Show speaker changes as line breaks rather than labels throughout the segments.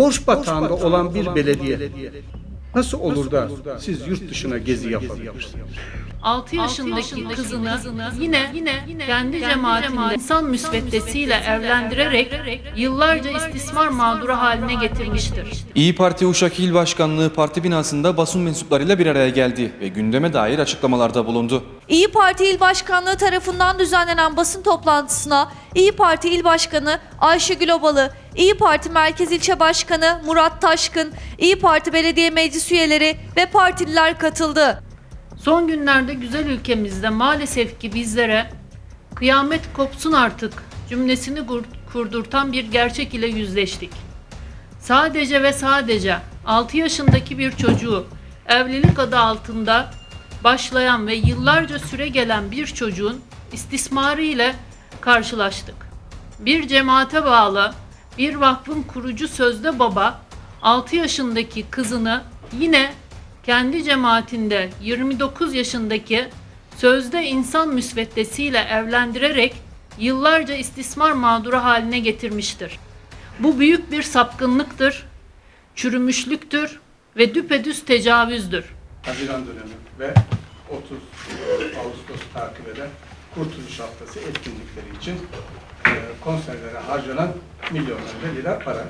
Borç batağında olan bir belediye. nasıl olur da siz yurt dışına gezi yapabilirsiniz?
6 yaşındaki kızını yine kendi cemaatinde insan müsveddesiyle evlendirerek yıllarca istismar mağduru haline getirmiştir.
İyi Parti Uşak İl Başkanlığı parti binasında basın mensuplarıyla bir araya geldi ve gündeme dair açıklamalarda bulundu.
İyi Parti İl Başkanlığı tarafından düzenlenen basın toplantısına İyi Parti İl Başkanı Ayşegül Obalı, İyi Parti Merkez İlçe Başkanı Murat Taşkın, İyi Parti Belediye Meclis üyeleri ve partililer katıldı.
Son günlerde güzel ülkemizde maalesef ki bizlere kıyamet kopsun artık cümlesini kur- kurdurtan bir gerçek ile yüzleştik. Sadece ve sadece 6 yaşındaki bir çocuğu evlilik adı altında başlayan ve yıllarca süre gelen bir çocuğun istismarı ile karşılaştık. Bir cemaate bağlı bir vakfın kurucu sözde baba 6 yaşındaki kızını yine kendi cemaatinde 29 yaşındaki sözde insan müsveddesiyle evlendirerek yıllarca istismar mağduru haline getirmiştir. Bu büyük bir sapkınlıktır, çürümüşlüktür ve düpedüz tecavüzdür.
Haziran dönemi ve 30 Ağustos takip eden Kurtuluş Haftası etkinlikleri için e, konserlere harcanan milyonlarca lira para.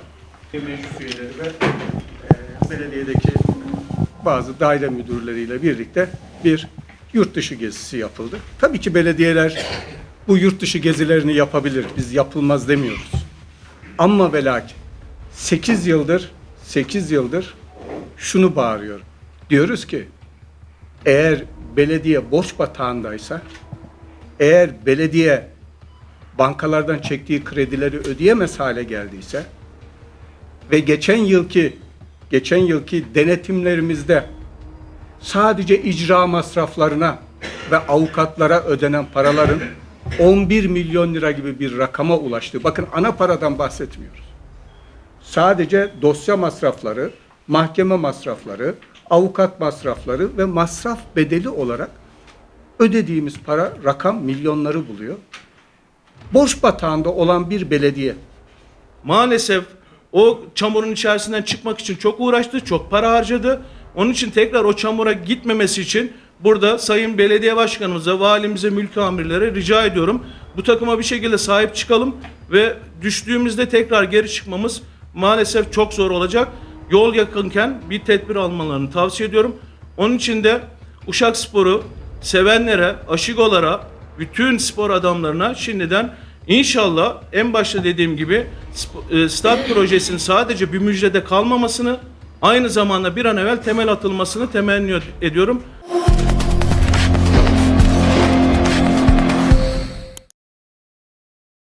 Meclis üyeleri ve e, belediyedeki bazı daire müdürleriyle birlikte bir yurt dışı gezisi yapıldı. Tabii ki belediyeler bu yurt dışı gezilerini yapabilir. Biz yapılmaz demiyoruz. Ama ve lakin 8 yıldır 8 yıldır şunu bağırıyor. Diyoruz ki eğer belediye borç batağındaysa eğer belediye bankalardan çektiği kredileri ödeyemez hale geldiyse ve geçen yılki geçen yılki denetimlerimizde sadece icra masraflarına ve avukatlara ödenen paraların 11 milyon lira gibi bir rakama ulaştı. Bakın ana paradan bahsetmiyoruz. Sadece dosya masrafları, mahkeme masrafları, avukat masrafları ve masraf bedeli olarak ödediğimiz para rakam milyonları buluyor. Borç batağında olan bir belediye
maalesef o çamurun içerisinden çıkmak için çok uğraştı, çok para harcadı. Onun için tekrar o çamura gitmemesi için burada Sayın Belediye Başkanımıza, valimize, mülki amirlere rica ediyorum. Bu takıma bir şekilde sahip çıkalım ve düştüğümüzde tekrar geri çıkmamız maalesef çok zor olacak. Yol yakınken bir tedbir almalarını tavsiye ediyorum. Onun için de Uşak Sporu sevenlere, aşigolara, bütün spor adamlarına şimdiden İnşallah en başta dediğim gibi e, stat projesinin sadece bir müjdede kalmamasını aynı zamanda bir an evvel temel atılmasını temenni ediyorum.